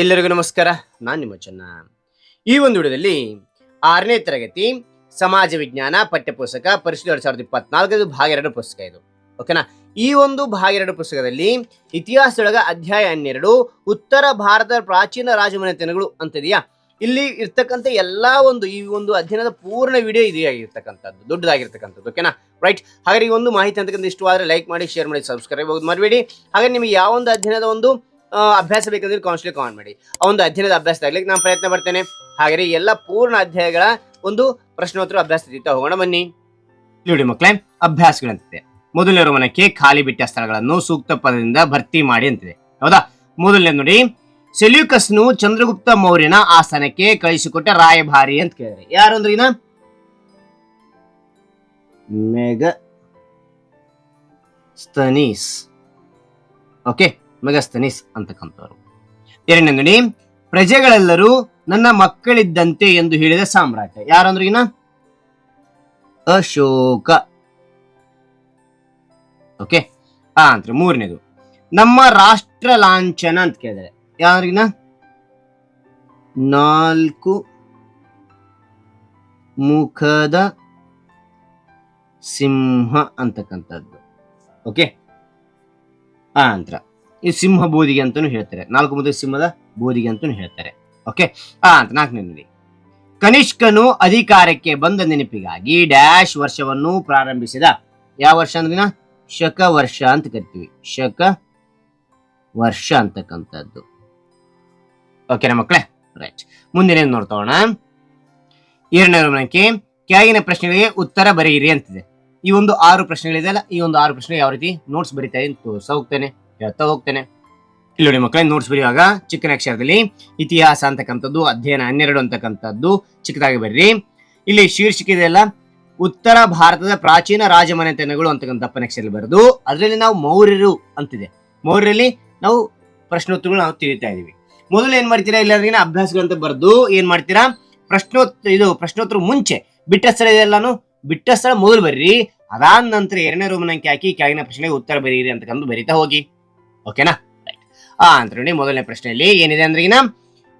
ಎಲ್ಲರಿಗೂ ನಮಸ್ಕಾರ. ನಾನು ನಿಮ್ಮ ಚೆನ್ನ. ಈ ಒಂದು ವಿಡಿಯೋದಲ್ಲಿ ಆರನೇ ತರಗತಿ ಸಮಾಜ ವಿಜ್ಞಾನ ಪಠ್ಯಪುಸ್ತಕ ಪರಿಶುದ್ಧ ಎರಡು ಸಾವಿರದ ಇಪ್ಪತ್ನಾಲ್ಕದು ಭಾಗ ಎರಡು ಪುಸ್ತಕ ಇದು. ಓಕೆನಾ ಈ ಒಂದು ಭಾಗ ಎರಡು ಪುಸ್ತಕದಲ್ಲಿ ಇತಿಹಾಸದೊಳಗ ಅಧ್ಯಾಯ ಹನ್ನೆರಡು, ಉತ್ತರ ಭಾರತದ ಪ್ರಾಚೀನ ರಾಜಮನೆತನಗಳು ಅಂತಿದೆಯಾ? ಇಲ್ಲಿ ಇರ್ತಕ್ಕಂಥ ಎಲ್ಲಾ ಒಂದು, ಈ ಒಂದು ಅಧ್ಯಯನದ ಪೂರ್ಣ ವಿಡಿಯೋ ಇದೆಯಾಗಿರ್ತಕ್ಕಂಥದ್ದು ದೊಡ್ಡದಾಗಿರ್ತಕ್ಕಂಥದ್ದು ಓಕೆನಾ ರೈಟ್ ಹಾಗಾಗಿ ಈ ಒಂದು ಮಾಹಿತಿ ಅಂತಕ್ಕಂಥ ಇಷ್ಟವಾದ್ರೆ ಲೈಕ್ ಮಾಡಿ ಶೇರ್ ಮಾಡಿ ಸಬ್ಸ್ಕ್ರೈಬ್ ಮರಬೇಡಿ. ಹಾಗೆ ನಿಮಗೆ ಯಾವ ಒಂದು ಅಧ್ಯಯನದ ಒಂದು ಅಭ್ಯಾಸ ಬೇಕಂದ್ರೆ ಕೌನ್ಸಿಲಿಂಗ್ ಕಾನ್ ಮಾಡಿ. ಒಂದು ಅಧ್ಯಯನದ ಅಭ್ಯಾಸ ಆಗ್ಲಿಕ್ಕೆ ನಾನು ಪ್ರಯತ್ನ ಪಡ್ತೇನೆ. ಹಾಗೆ ಎಲ್ಲ ಪೂರ್ಣ ಅಧ್ಯಾಯಗಳ ಒಂದು ಪ್ರಶ್ನೋತ್ತರ ಅಭ್ಯಾಸ ಹೋಗೋಣ ಬನ್ನಿ. ನೋಡಿ ಮಕ್ಕಳೇ, ಅಭ್ಯಾಸಗಳಂತಿದೆ. ಮೊದಲನೇ ರೋಮನಕ್ಕೆ ಖಾಲಿ ಬಿಟ್ಟ ಸ್ಥಳಗಳನ್ನು ಸೂಕ್ತ ಪದದಿಂದ ಭರ್ತಿ ಮಾಡಿ ಅಂತಿದೆ. ಹೌದಾ? ಮೊದಲನೇ ನೋಡಿ, ಸೆಲ್ಯೂಕಸ್ನು ಚಂದ್ರಗುಪ್ತ ಮೌರ್ಯನ ಆಸ್ಥಾನಕ್ಕೆ ಕಳಿಸಿಕೊಟ್ಟ ರಾಯಭಾರಿ ಅಂತ ಕೇಳಿದ್ರೆ ಯಾರು ಅಂದ್ರೆ ಇನ್ನ? ಮೆಗ ಸ್ತನೀಸ್ ಓಕೆ ಮೆಗಸ್ತನಿಸ್ ಅಂತಕ್ಕಂಥವ್ರು. ಎರಡನೇ ಪ್ರಜೆಗಳೆಲ್ಲರೂ ನನ್ನ ಮಕ್ಕಳಿದ್ದಂತೆ ಎಂದು ಹೇಳಿದ ಸಾಮ್ರಾಟ ಯಾರಂದ್ರೆ ಇನ್ನ? ಅಶೋಕ. ಓಕೆ ಆ ಅಂತ ಮೂರನೇದು. ನಮ್ಮ ರಾಷ್ಟ್ರ ಲಾಂಛನ ಅಂತ ಕೇಳಿದರೆ ಯಾರಿಗಿನ ನಾಲ್ಕು ಮುಖದ ಸಿಂಹ ಅಂತಕ್ಕಂಥದ್ದು. ಓಕೆ ಆ ಈ ಸಿಂಹ ಬೋಧಿಗೆ ಅಂತಾನು ಹೇಳ್ತಾರೆ. ನಾಲ್ಕು ಮುದ್ರೆ ಸಿಂಹದ ಬೋಧಿಗೆ ಅಂತಾನು ಹೇಳ್ತಾರೆ. ಓಕೆ ಆ, ಅಂತ ನಾಲ್ಕನೇ ನೋಡಿ. ಕನಿಷ್ಕನು ಅಧಿಕಾರಕ್ಕೆ ಬಂದ ನೆನಪಿಗಾಗಿ ಡ್ಯಾಶ್ ವರ್ಷವನ್ನು ಪ್ರಾರಂಭಿಸಿದ ಯಾವ ವರ್ಷ ಅಂದ್ರಿನ ಶಕ ವರ್ಷ ಅಂತ ಕರಿತೀವಿ. ಶಕ ವರ್ಷ ಅಂತಕ್ಕಂಥದ್ದು. ಓಕೆನಾ ಮಕ್ಕಳೇ ರೈಟ್ ಮುಂದಿನ ನೋಡ್ತೋಣ. ಎರಡನೇ ಗಮನಕ್ಕೆ ಕೆಳಗಿನ ಪ್ರಶ್ನೆಗಳಿಗೆ ಉತ್ತರ ಬರೆಯಿರಿ ಅಂತಿದೆ. ಈ ಒಂದು ಆರು ಪ್ರಶ್ನೆಗಳಿದೆಯಲ್ಲ ಈ ಒಂದು ಆರು ಪ್ರಶ್ನೆ ಯಾವ ರೀತಿ? ನೋಟ್ಸ್ ಬರೀತಾ ಇದೀನಿ ತೋರಿಸ್ತಾ ಹೋಗ್ತೇನೆ. ಹೇಳ್ತಾ ಹೋಗ್ತೇನೆ. ಇಲ್ಲಿ ನೋಡಿ ಮಕ್ಕಳೇ ನೋಟ್ಸ್ ಬರೆಯುವಾಗ ಚಿಕ್ಕನ ಅಕ್ಷರದಲ್ಲಿ ಇತಿಹಾಸ ಅಂತಕ್ಕಂಥದ್ದು, ಅಧ್ಯಯನ ಹನ್ನೆರಡು ಅಂತಕ್ಕಂಥದ್ದು ಚಿಕ್ಕದಾಗಿ ಬರ್ರಿ. ಇಲ್ಲಿ ಶೀರ್ಷಿಕೆ ಇದೆಯಲ್ಲ ಉತ್ತರ ಭಾರತದ ಪ್ರಾಚೀನ ರಾಜಮನೆತನಗಳು ಅಂತಕ್ಕಂಥ ಅಕ್ಷರದಲ್ಲಿ ಬರೆದು, ಅದರಲ್ಲಿ ನಾವು ಮೌರ್ಯರು ಅಂತಿದೆ. ಮೌರ್ಯರಲ್ಲಿ ನಾವು ಪ್ರಶ್ನೋತ್ತರಗಳು ನಾವು ತಿಳಿತಾ ಇದೀವಿ ಮೊದಲು ಏನ್ ಮಾಡ್ತೀರಾ? ಇಲ್ಲದ್ರೆ ಅಭ್ಯಾಸಗಳು ಅಂತ ಬರೆದು ಏನ್ ಮಾಡ್ತೀರಾ? ಪ್ರಶ್ನೋತ್ತರ ಇದು ಪ್ರಶ್ನೋತ್ತರ ಮುಂಚೆ ಬಿಟ್ಟ ಸ್ಥಳ ಇದೆಲ್ಲಾನು ಬಿಟ್ಟ ಸ್ಥಳ ಮೊದಲು ಬರ್ರಿ. ಅದಾದ ನಂತರ ಎರಡನೇ ರೋಮನಂಕಿ ಹಾಕಿ ಕೆಳಗಿನ ಪ್ರಶ್ನೆಗೆ ಉತ್ತರ ಬರೀರಿ ಅಂತಕ್ಕಂಥ ಬರಿತಾ ಹೋಗಿ. ಓಕೆನಾ? ಆ, ಅಂತ ಮೊದಲನೇ ಪ್ರಶ್ನೆಯಲ್ಲಿ ಏನಿದೆ ಅಂದ್ರೆ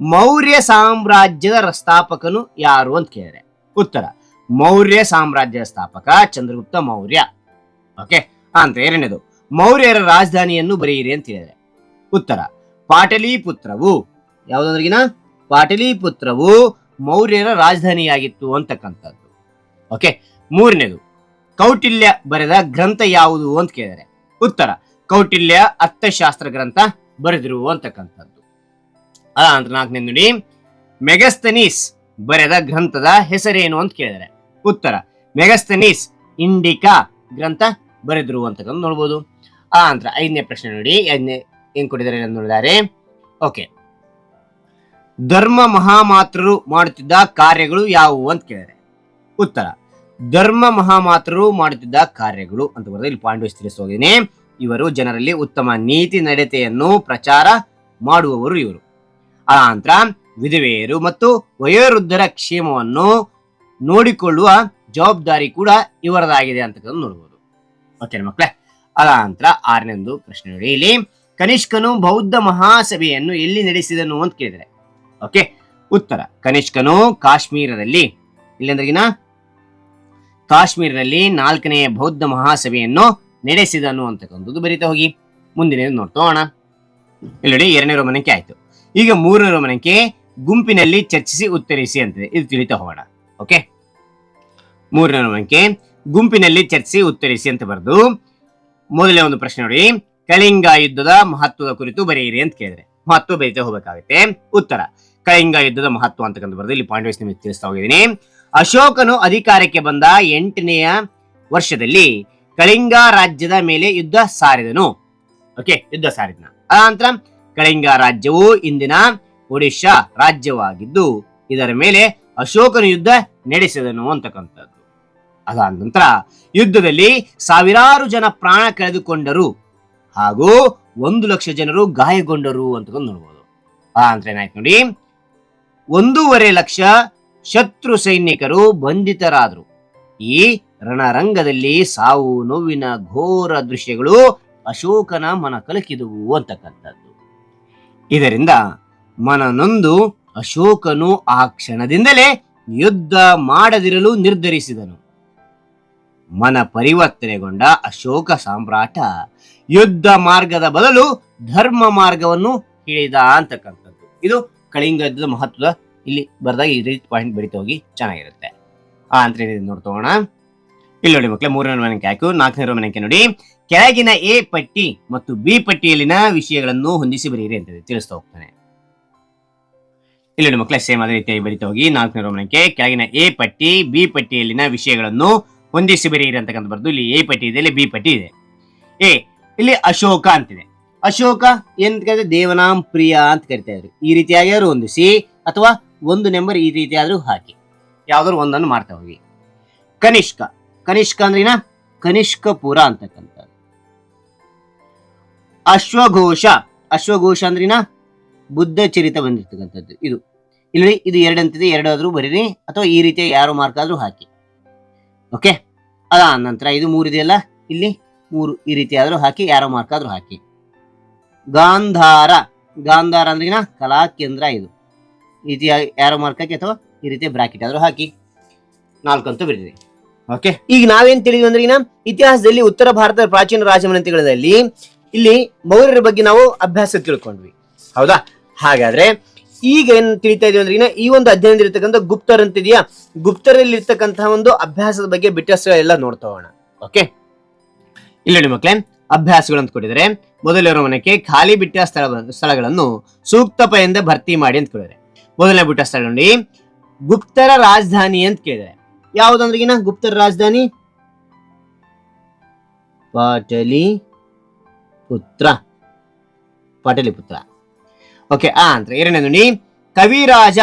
ಮೌರ್ಯ ಸಾಮ್ರಾಜ್ಯದ ಸ್ಥಾಪಕನು ಯಾರು ಅಂತ ಕೇಳಿದ್ರೆ ಉತ್ತರ, ಮೌರ್ಯ ಸಾಮ್ರಾಜ್ಯದ ಸ್ಥಾಪಕ ಚಂದ್ರಗುಪ್ತ ಮೌರ್ಯ. ಓಕೆ ಅಂತ ಎರಡನೇದು, ಮೌರ್ಯರ ರಾಜಧಾನಿಯನ್ನು ಬರೆಯಿರಿ ಅಂತ ಹೇಳಿದ್ರೆ ಉತ್ತರ, ಪಾಟಲಿಪುತ್ರವು ಯಾವುದಂದ್ರಗಿನ ಪಾಟಲಿಪುತ್ರವು ಮೌರ್ಯರ ರಾಜಧಾನಿಯಾಗಿತ್ತು ಅಂತಕ್ಕಂಥದ್ದು. ಓಕೆ ಮೂರನೇದು, ಕೌಟಿಲ್ಯ ಬರೆದ ಗ್ರಂಥ ಯಾವುದು ಅಂತ ಕೇಳಿದರೆ ಉತ್ತರ ಕೌಟಿಲ್ಯ ಅರ್ಥಶಾಸ್ತ್ರ ಗ್ರಂಥ ಬರೆದಿರು ಅಂತಕ್ಕಂಥದ್ದು. ಅದ ಅಂತ ನಾಲ್ಕನೇ ನೋಡಿ. ಮೆಗಸ್ತನೀಸ್ ಬರೆದ ಗ್ರಂಥದ ಹೆಸರೇನು ಅಂತ ಕೇಳಿದರೆ ಉತ್ತರ. ಮೆಗಸ್ತನೀಸ್ ಇಂಡಿಕಾ ಗ್ರಂಥ ಬರೆದ್ರು ಅಂತಕ್ಕಂಥ ನೋಡ್ಬೋದು. ಆ ನಂತರ ಐದನೇ ಪ್ರಶ್ನೆ ನೋಡಿ. ಐದನೇ ಏನ್ ಕೊಟ್ಟಿದ್ದಾರೆ ನೋಡಿದ್ದಾರೆ ಓಕೆ. ಧರ್ಮ ಮಹಾಮಾತ್ರರು ಮಾಡುತ್ತಿದ್ದ ಕಾರ್ಯಗಳು ಯಾವುವು ಅಂತ ಕೇಳಿದರೆ ಉತ್ತರ. ಧರ್ಮ ಮಹಾಮಾತ್ರರು ಮಾಡುತ್ತಿದ್ದ ಕಾರ್ಯಗಳು ಅಂತ ಬರೋದು ಇಲ್ಲಿ ಪಾಯಿಂಟ್ ವೈಸ್ ತಿಳಿಸೋಗಿದ್ದೀನಿ ಇವರು ಜನರಲ್ಲಿ ಉತ್ತಮ ನೀತಿ ನಡತೆಯನ್ನು ಪ್ರಚಾರ ಮಾಡುವವರು ಇವರು. ಆನಂತರ ನಂತರ ವಿಧವೆಯರು ಮತ್ತು ವಯೋವೃದ್ಧರ ಕ್ಷೇಮವನ್ನು ನೋಡಿಕೊಳ್ಳುವ ಜವಾಬ್ದಾರಿ ಕೂಡ ಇವರದಾಗಿದೆ ಅಂತಕ್ಕಂಥ ನೋಡಬಹುದು ಓಕೆ ಮಕ್ಕಳೇ ಅದ ನಂತರ ಆರನೇದು ಪ್ರಶ್ನೆ ನೋಡಿ. ಇಲ್ಲಿ ಕನಿಷ್ಕನು ಬೌದ್ಧ ಮಹಾಸಭೆಯನ್ನು ಎಲ್ಲಿ ನಡೆಸಿದನು ಅಂತ ಕೇಳಿದರೆ. ಓಕೆ ಉತ್ತರ. ಕನಿಷ್ಕನು ಕಾಶ್ಮೀರದಲ್ಲಿ. ಇಲ್ಲಂದ್ರಿಗಿನ? ಕಾಶ್ಮೀರದಲ್ಲಿ ನಾಲ್ಕನೆಯ ಬೌದ್ಧ ಮಹಾಸಭೆಯನ್ನು ನಡೆಸಿದನು ಅಂತಕ್ಕಂಥದ್ದು ಬರೀತಾ ಹೋಗಿ. ಮುಂದಿನ ನೋಡ್ತೋಣ ಇಲ್ಲಿ ಎರಡನೇ ರೋಮನಕ್ಕೆ ಆಯ್ತು. ಈಗ ಮೂರನೇ ರೋಮನಕ್ಕೆ ಗುಂಪಿನಲ್ಲಿ ಚರ್ಚಿಸಿ ಉತ್ತರಿಸಿ ಅಂತಿದೆ ಇದು ತಿಳಿತಾ ಹೋಗೋಣ. ಓಕೆ? ಮೂರನೇ ರೋಮನಕ್ಕೆ ಗುಂಪಿನಲ್ಲಿ ಚರ್ಚಿಸಿ ಉತ್ತರಿಸಿ ಅಂತ ಬರೆದು, ಮೊದಲೇ ಒಂದು ಪ್ರಶ್ನೆ ನೋಡಿ. ಕಳಿಂಗ ಯುದ್ಧದ ಮಹತ್ವದ ಕುರಿತು ಬರೆಯಿರಿ ಅಂತ ಕೇಳಿದ್ರೆ. ಮಹತ್ವ ಬರೀತಾ ಹೋಗಬೇಕಾಗುತ್ತೆ. ಉತ್ತರ. ಕಳಿಂಗ ಯುದ್ಧದ ಮಹತ್ವ ಅಂತಕ್ಕಂಥ ಬರೆದು ಇಲ್ಲಿ ಪಾಯಿಂಟ್ ನಿಮಗೆ ತಿಳಿಸ್ತಾ ಹೋಗಿದ್ದೀನಿ. ಅಶೋಕನು ಅಧಿಕಾರಕ್ಕೆ ಬಂದ ಎಂಟನೆಯ ವರ್ಷದಲ್ಲಿ ಕಳಿಂಗ ರಾಜ್ಯದ ಮೇಲೆ ಯುದ್ಧ ಸಾರಿದನು. ಓಕೆ ಯುದ್ಧ ಸಾರಿದನ. ಅನಂತರ ಕಳಿಂಗ ರಾಜ್ಯವು ಇಂದಿನ ಒಡಿಶಾ ರಾಜ್ಯವಾಗಿದ್ದು, ಇದರ ಮೇಲೆ ಅಶೋಕನ ಯುದ್ಧ ನಡೆಸಿದನು ಅಂತಕ್ಕಂಥದ್ದು. ಅದಾದ ನಂತರ ಯುದ್ಧದಲ್ಲಿ ಸಾವಿರಾರು ಜನ ಪ್ರಾಣ ಕಳೆದುಕೊಂಡರು ಹಾಗೂ ಒಂದು ಲಕ್ಷ ಜನರು ಗಾಯಗೊಂಡರು ಅಂತಕೊಂಡು ನೋಡ್ಬೋದು. ಆ ಅಂತ ಏನಾಯ್ತು ನೋಡಿ, ಒಂದೂವರೆ ಲಕ್ಷ ಶತ್ರು ಸೈನಿಕರು ಬಂಧಿತರಾದರು. ಈ ರಣರಂಗದಲ್ಲಿ ಸಾವು ನೋವಿನ ಘೋರ ದೃಶ್ಯಗಳು ಅಶೋಕನ ಮನ ಕಲಕಿದುವು ಅಂತಕ್ಕಂಥದ್ದು. ಇದರಿಂದ ಮನನೊಂದು ಅಶೋಕನು ಆ ಕ್ಷಣದಿಂದಲೇ ಯುದ್ಧ ಮಾಡದಿರಲು ನಿರ್ಧರಿಸಿದನು. ಮನ ಪರಿವರ್ತನೆಗೊಂಡ ಅಶೋಕ ಸಾಮ್ರಾಟ ಯುದ್ಧ ಮಾರ್ಗದ ಬದಲು ಧರ್ಮ ಮಾರ್ಗವನ್ನು ಹಿಡಿದ ಅಂತಕ್ಕಂಥದ್ದು. ಇದು ಕಳಿಂಗ ಯುದ್ಧದ ಮಹತ್ವದ ಇಲ್ಲಿ ಬರೆದಾಗ ಈ ರೀತಿ ಪಾಯಿಂಟ್ ಬರಿತಾ ಹೋಗಿ ಚೆನ್ನಾಗಿರುತ್ತೆ. ಆ, ಅಂತ ಇಲ್ಲಿ ನೋಡಿ ಮಕ್ಕಳೇ ಮೂರನೇ ಮನೆಗೆ ಹಾಕು, ನಾಲ್ಕನೇ ಮನೆಗೆ ನೋಡಿ. ಕೆಳಗಿನ ಎ ಪಟ್ಟಿ ಮತ್ತು ಬಿ ಪಟ್ಟಿಯಲ್ಲಿನ ವಿಷಯಗಳನ್ನು ಹೊಂದಿಸಿ ಬರೆಯಿರಿ ಅಂತ ತಿಳಿಸ್ತಾ ಹೋಗ್ತಾನೆ. ಇಲ್ಲಿ ನೋಡಿ ಮಕ್ಕಳೇ ಸೇಮ್ ಅದೇ ರೀತಿಯಾಗಿ ಬರಿತಾ ಹೋಗಿ, ನಾಲ್ಕನೇ ರೋಮನಕ್ಕೆ ಕೆಳಗಿನ ಎ ಪಟ್ಟಿ, ಬಿ ಪಟ್ಟಿಯಲ್ಲಿನ ವಿಷಯಗಳನ್ನು ಹೊಂದಿಸಿ ಬರೆಯಿರಿ ಅಂತಕ್ಕಂಥ ಬರ್ದು ಇಲ್ಲಿ ಎ ಪಟ್ಟಿ ಇದೆ, ಇಲ್ಲಿ ಬಿ ಪಟ್ಟಿ ಇದೆ. ಎ, ಇಲ್ಲಿ ಅಶೋಕ ಅಂತಿದೆ. ಅಶೋಕ ಎಂತ ಕರೀತಾರೆ ದೇವನಾಂ ಪ್ರಿಯ ಅಂತ ಕರಿತಾ ಇದ್ರು. ಈ ರೀತಿಯಾಗಿ ಅವರು ಹೊಂದಿಸಿ, ಅಥವಾ ಒಂದು ನಂಬರ್ ಈ ರೀತಿಯಾದ್ರೂ ಹಾಕಿ. ಯಾವ್ದಾದ್ರು ಒಂದನ್ನು ಮಾಡ್ತಾ ಹೋಗಿ. ಕನಿಷ್ಕ. ಕನಿಷ್ಕ ಅಂದ್ರಿನ ಕನಿಷ್ಕಪುರ ಅಂತಕ್ಕಂಥದ್ದು. ಅಶ್ವಘೋಷ. ಅಶ್ವಘೋಷ ಅಂದ್ರಿನ ಬುದ್ಧ ಚರಿತ ಬಂದಿರ್ತಕ್ಕಂಥದ್ದು. ಇದು. ಇಲ್ಲಿ ಇದು ಎರಡಂತಿದೆ. ಎರಡಾದ್ರೂ ಬರೀರಿ. ಅಥವಾ ಈ ರೀತಿಯ ಯಾರು ಮಾರ್ಕ್ ಆದ್ರೂ ಹಾಕಿ. ಓಕೆ ಅದ ನಂತರ ಇದು ಮೂರು ಇದೆಯಲ್ಲ ಇಲ್ಲಿ ಮೂರು ಈ ರೀತಿ ಆದ್ರೂ ಹಾಕಿ, ಯಾರೋ ಮಾರ್ಕ್ ಆದ್ರೂ ಹಾಕಿ. ಗಾಂಧಾರ. ಗಾಂಧಾರ ಅಂದ್ರಿನ ಕಲಾ ಕೇಂದ್ರ ಇದು. ಈ ರೀತಿ ಯಾರೋ ಮಾರ್ಕ್ ಹಾಕಿ ಅಥವಾ ಈ ರೀತಿ ಬ್ರಾಕೆಟ್ ಆದರೂ ಹಾಕಿ ನಾಲ್ಕಂತೂ ಬರೀರಿ ಓಕೆ ಈಗ ನಾವೇನ್ ತಿಳಿದ್ವಿ ಅಂದ್ರೆ ಇತಿಹಾಸದಲ್ಲಿ ಉತ್ತರ ಭಾರತದ ಪ್ರಾಚೀನ ರಾಜಮನೆತನಗಳಲ್ಲಿ ಇಲ್ಲಿ ಮೌರ್ಯರ ಬಗ್ಗೆ ನಾವು ಅಭ್ಯಾಸ ತಿಳ್ಕೊಂಡ್ವಿ. ಹೌದಾ? ಹಾಗಾದ್ರೆ ಈಗ ಏನ್ ತಿಳಿತಾ ಇದೀವಿ ಅಂದ್ರೆ ಈ ಒಂದು ಅಧ್ಯಯನದಲ್ಲಿರ್ತಕ್ಕಂಥ ಗುಪ್ತರ್ ಅಂತಿದೆಯಾ? ಗುಪ್ತರಲ್ಲಿ ಇರ್ತಕ್ಕಂತಹ ಒಂದು ಅಭ್ಯಾಸದ ಬಗ್ಗೆ ಬಿಟ್ಟಸ್ಗಳೆಲ್ಲ ನೋಡ್ತಾ ಹೋಗೋಣ. ಓಕೆ ಇಲ್ಲಿ ನೋಡಿ ಮಕ್ಕಳೇ ಅಭ್ಯಾಸಗಳು ಅಂತ ಕೊಟ್ಟಿದ್ರೆ ಮೊದಲಿರೋ ಖಾಲಿ ಬಿಟ್ಟ ಸ್ಥಳ ಸ್ಥಳಗಳನ್ನು ಸೂಕ್ತ ಪಯಿಂದ ಭರ್ತಿ ಮಾಡಿ ಅಂತ ಕೊಟ್ಟಿದ್ದಾರೆ. ಮೊದಲನೇ ಬಿಟ್ಟ ಸ್ಥಳ ನೋಡಿ ಗುಪ್ತರ ರಾಜಧಾನಿ ಅಂತ ಕೇಳಿದೆ. ಯಾವ್ದಂದ್ರಿಗಿನ ಗುಪ್ತರ ರಾಜಧಾನಿ? ಪಾಟಲಿ ಪುತ್ರ. ಪಾಟಲಿಪುತ್ರ ಓಕೆ ಆ ಅಂದ್ರೆ ಎರಡನೇ ನೋಡಿ ಕವಿರಾಜ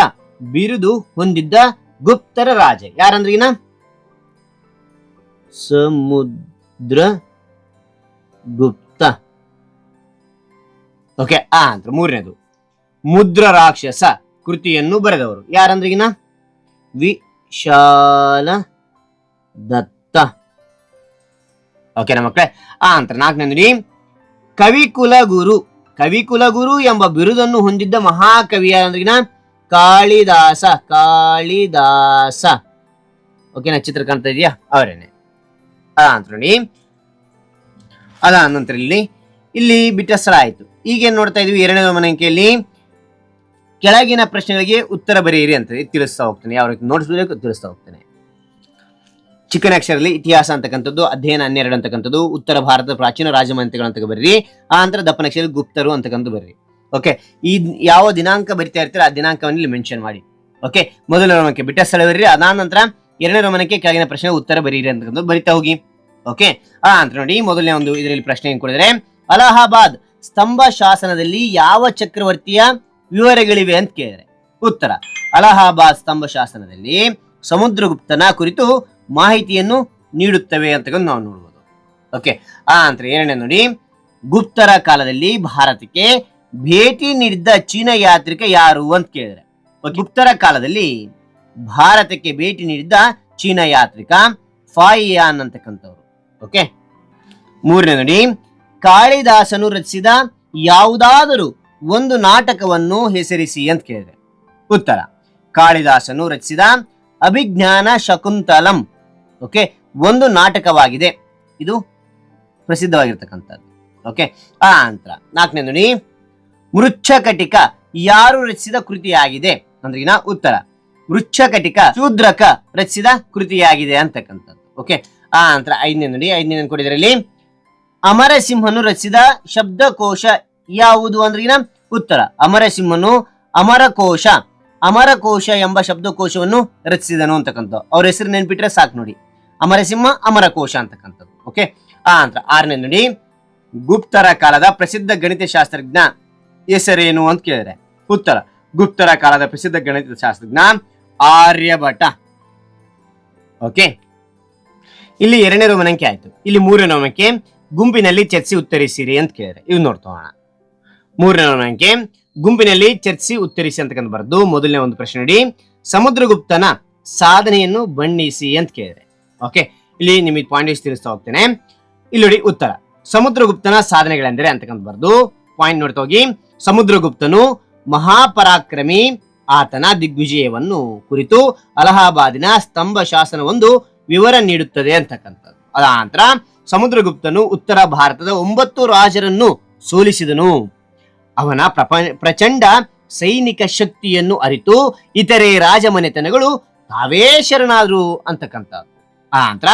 ಬಿರುದು ಹೊಂದಿದ್ದ ಗುಪ್ತರ ರಾಜ. ಯಾರಂದ್ರಿಗಿನ ಸಮುದ್ರ ಗುಪ್ತ. ಓಕೆ ಆ ಅಂದ್ರೆ ಮೂರನೇದು. ಮುದ್ರ ರಾಕ್ಷಸ ಕೃತಿಯನ್ನು ಬರೆದವರು. ಯಾರಂದ್ರಿಗಿನ ವಿಶಾಲ ದತ್ತ. ಓಕೆನಾ ಮಕ್ಕಳೇ, ಆ ನಂತರ ನಾಲ್ಕನೇ ನೋಡಿ, ಕವಿಕುಲ ಗುರು. ಎಂಬ ಬಿರುದನ್ನು ಹೊಂದಿದ್ದ ಮಹಾಕವಿ ಯಾರಂದ್ರಿಗಿನ ಕಾಳಿದಾಸ ಕಾಳಿದಾಸ. ಓಕೆನಾ ಚಿತ್ರ ಕಾಣ್ತಾ ಇದೆಯಾ? ಅವರೇನೆ. ಅದ ಅಂತ ನೋಡಿ. ಅದ ನಂತರ ಇಲ್ಲಿ ಇಲ್ಲಿ ಬಿಟ್ಟ ಆಯಿತು ಈಗೇನ್ ನೋಡ್ತಾ ಇದೀವಿ? ಎರಡನೇ ಮನೆಯಲ್ಲಿ ಕೆಳಗಿನ ಪ್ರಶ್ನೆಗಳಿಗೆ ಉತ್ತರ ಬರೆಯಿರಿ ಅಂತ ತಿಳಿಸ್ತಾ ಹೋಗ್ತೇನೆ. ಯಾವ ರೀತಿ ನೋಡಿಸ್ಬೇಕು ತಿಳಿಸ್ತಾ ಹೋಗ್ತೇನೆ. ಚಿಕ್ಕನ ಅಕ್ಷರದಲ್ಲಿ ಇತಿಹಾಸ ಅಂತಕ್ಕಂಥದ್ದು, ಅಧ್ಯಯನ ಹನ್ನೆರಡು ಅಂತಕ್ಕಂಥದ್ದು, ಉತ್ತರ ಭಾರತದ ಪ್ರಾಚೀನ ರಾಜಮನೆತಗಳು ಅಂತ ಬರೀರಿ, ಆ ನಂತರ ದಪ್ಪನ ಅಕ್ಷರದಲ್ಲಿ ಗುಪ್ತರು ಅಂತಕ್ಕಂಥ ಬರ್ರಿ. ಓಕೆ ಈ ಯಾವ ದಿನಾಂಕ ಬರಿತಾ ಇರ್ತೀರ, ಆ ದಿನಾಂಕವನ್ನು ಇಲ್ಲಿ ಮೆನ್ಷನ್ ಮಾಡಿ. ಓಕೆ ಮೊದಲ ರೋಮಕ್ಕೆ ಬಿಟ್ಟ ಸ್ಥಳ ಬರೀರಿ, ಅದಾದ ನಂತರ ಎರಡನೇ ರೋಮನಕ್ಕೆ ಕೆಳಗಿನ ಪ್ರಶ್ನೆ ಉತ್ತರ ಬರೀರಿ ಅಂತಕ್ಕಂಥ ಬರಿತಾ ಹೋಗಿ. ಓಕೆ ಆ ಅಂತ ನೋಡಿ, ಮೊದಲನೇ ಒಂದು ಇದರಲ್ಲಿ ಪ್ರಶ್ನೆ ಏನು ಕೊಡಿದ್ರೆ, ಅಲಹಾಬಾದ್ ಸ್ತಂಭ ಶಾಸನದಲ್ಲಿ ಯಾವ ಚಕ್ರವರ್ತಿಯ ವಿವರಗಳಿವೆ ಅಂತ ಕೇಳಿದ್ರೆ ಉತ್ತರ, ಅಲಹಾಬಾದ್ ಸ್ತಂಭ ಶಾಸನದಲ್ಲಿ ಸಮುದ್ರಗುಪ್ತನ ಕುರಿತು ಮಾಹಿತಿಯನ್ನು ನೀಡುತ್ತವೆ ಅಂತ ನಾವು ನೋಡ್ಬೋದು. ಓಕೆ ಆ ನಂತರ ಎರಡನೇ ನೋಡಿ, ಗುಪ್ತರ ಕಾಲದಲ್ಲಿ ಭಾರತಕ್ಕೆ ಭೇಟಿ ನೀಡಿದ್ದ ಚೀನಾ ಯಾತ್ರಿಕ ಯಾರು ಅಂತ ಕೇಳಿದ್ರೆ. ಗುಪ್ತರ ಕಾಲದಲ್ಲಿ ಭಾರತಕ್ಕೆ ಭೇಟಿ ನೀಡಿದ್ದ ಚೀನಾ ಯಾತ್ರಿಕ ಫಾಯಿಯಾನ್ ಅಂತಕ್ಕಂಥವ್ರು. ಓಕೆ ಮೂರನೇ ನೋಡಿ, ಕಾಳಿದಾಸನು ರಚಿಸಿದ ಯಾವುದಾದರೂ ಒಂದು ನಾಟಕವನ್ನು ಹೆಸರಿಸಿ ಅಂತ ಕೇಳಿದೆ. ಉತ್ತರ. ಕಾಳಿದಾಸನು ರಚಿಸಿದ ಅಭಿಜ್ಞಾನ ಶಕುಂತಲಂ. ಓಕೆ? ಒಂದು ನಾಟಕವಾಗಿದೆ. ಇದು ಪ್ರಸಿದ್ಧವಾಗಿರ್ತಕ್ಕಂಥದ್ದು. ಓಕೆ? ಆ ಅಂತರ ನಾಲ್ಕನೇ ನುಡಿ ಮೃಚ್ಛಕಟಿಕ ಯಾರು ರಚಿಸಿದ ಕೃತಿಯಾಗಿದೆ? ಅಂದ್ರಿಗಿನ ಉತ್ತರ. ಮೃಚ್ಛಕಟಿಕ ಶೂದ್ರಕ ರಚಿಸಿದ ಕೃತಿಯಾಗಿದೆ ಅಂತಕ್ಕಂಥದ್ದು. ಓಕೆ? ಆ ನಂತರ ಐದನೇ ನುಡಿ ಐದನೇ ಕೊಡಿದ್ರಲ್ಲಿ, ಅಮರಸಿಂಹನು ರಚಿಸಿದ ಶಬ್ದಕೋಶ ಯಾವುದು ಅಂದ್ರೆ ಇನ್ನ ಉತ್ತರ. ಅಮರಸಿಂಹನು ಅಮರಕೋಶ. ಅಮರಕೋಶ ಎಂಬ ಶಬ್ದಕೋಶವನ್ನು ರಚಿಸಿದನು ಅಂತಕ್ಕಂಥ ಅವ್ರ ಹೆಸರು ನೆನ್ಪಿಟ್ರೆ ಸಾಕು ನೋಡಿ. ಅಮರಸಿಂಹ, ಅಮರಕೋಶ ಅಂತಕ್ಕಂಥದ್ದು. ಓಕೆ ಆ ಅಂತ ಆರನೇ ನೋಡಿ. ಗುಪ್ತರ ಕಾಲದ ಪ್ರಸಿದ್ಧ ಗಣಿತ ಶಾಸ್ತ್ರಜ್ಞ ಹೆಸರೇನು ಅಂತ ಕೇಳಿದ್ರೆ ಉತ್ತರ. ಗುಪ್ತರ ಕಾಲದ ಪ್ರಸಿದ್ಧ ಗಣಿತ ಶಾಸ್ತ್ರಜ್ಞ ಆರ್ಯಭಟ. ಓಕೆ ಇಲ್ಲಿ ಎರಡನೇ ರೋಮನಂಕೆ ಆಯ್ತು. ಇಲ್ಲಿ ಮೂರನೇ ರೋಮನಕ್ಕೆ ಗುಂಪಿನಲ್ಲಿ ಚರ್ಚಿಸಿ ಉತ್ತರಿಸಿರಿ ಅಂತ ಕೇಳಿದ್ರೆ ಇವ್ ನೋಡ್ತೋಣ ಮೂರನೇ ಅಂಕೆ ಗುಂಪಿನಲ್ಲಿ ಚರ್ಚಿಸಿ ಉತ್ತರಿಸಿ ಅಂತಕ್ಕಂಥ ಬರೆದು ಮೊದಲನೇ ಒಂದು ಪ್ರಶ್ನೆ ನೋಡಿ. ಸಮುದ್ರಗುಪ್ತನ ಸಾಧನೆಯನ್ನು ಬಣ್ಣಿಸಿ ಅಂತ ಕೇಳಿದ್ರೆ ಓಕೆ ಇಲ್ಲಿ ನಿಮಗೆ ಪಾಯಿಂಟ್ ತಿಳಿಸ್ತಾ ಹೋಗ್ತೇನೆ. ಇಲ್ಲಿ ನೋಡಿ ಉತ್ತರ. ಸಮುದ್ರಗುಪ್ತನ ಸಾಧನೆಗಳೆಂದರೆ ಅಂತಕ್ಕಂಥ ಬರ್ದು ಪಾಯಿಂಟ್ ನೋಡ್ತಾ ಹೋಗಿ. ಸಮುದ್ರಗುಪ್ತನು ಮಹಾಪರಾಕ್ರಮಿ, ಆತನ ದಿಗ್ವಿಜಯವನ್ನು ಕುರಿತು ಅಲಹಾಬಾದಿನ ಸ್ತಂಭ ಶಾಸನವೊಂದು ವಿವರ ನೀಡುತ್ತದೆ ಅಂತಕ್ಕಂಥದ್ದು ಅದ ನಂತರ ಸಮುದ್ರಗುಪ್ತನು ಉತ್ತರ ಭಾರತದ ಒಂಬತ್ತು ರಾಜರನ್ನು ಸೋಲಿಸಿದನು. ಅವನ ಪ್ರಚಂಡ ಸೈನಿಕ ಶಕ್ತಿಯನ್ನು ಅರಿತು ಇತರೆ ರಾಜಮನೆತನಗಳು ತಾವೇ ಶರಣಾದ್ರು ಅಂತಕ್ಕಂಥದ್ದು. ಆ ನಂತರ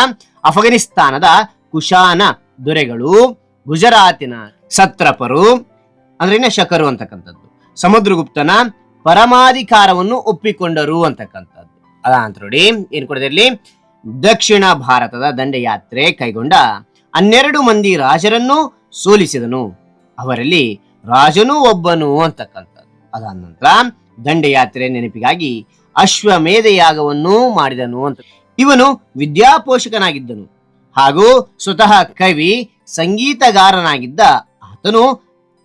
ಅಫ್ಘಾನಿಸ್ತಾನದ ಕುಶಾನ ದೊರೆಗಳು, ಗುಜರಾತಿನ ಸತ್ರಪರು, ಅಂದ್ರೆ ಶಕರು ಅಂತಕ್ಕಂಥದ್ದು. ಸಮುದ್ರಗುಪ್ತನ ಪರಮಾಧಿಕಾರವನ್ನು ಒಪ್ಪಿಕೊಂಡರು ಅಂತಕ್ಕಂಥದ್ದು. ಅದ ನೋಡಿ, ಏನ್ ಕೊಡಿದೆ ದಕ್ಷಿಣ ಭಾರತದ ದಂಡಯಾತ್ರೆ ಕೈಗೊಂಡ ಹನ್ನೆರಡು ಮಂದಿ ರಾಜರನ್ನು ಸೋಲಿಸಿದನು. ಅವರಲ್ಲಿ ರಾಜನೂ ಒಬ್ಬನು ಅಂತಕ್ಕಂಥದ್ದು. ಅದಾದ ನಂತರ ದಂಡಯಾತ್ರೆ ನೆನಪಿಗಾಗಿ ಅಶ್ವಮೇಧ ಯಾಗವನ್ನು ಮಾಡಿದನು ಅಂತ. ಇವನು ವಿದ್ಯಾಪೋಷಕನಾಗಿದ್ದನು. ಹಾಗೂ ಸ್ವತಃ ಕವಿ, ಸಂಗೀತಗಾರನಾಗಿದ್ದ ಆತನು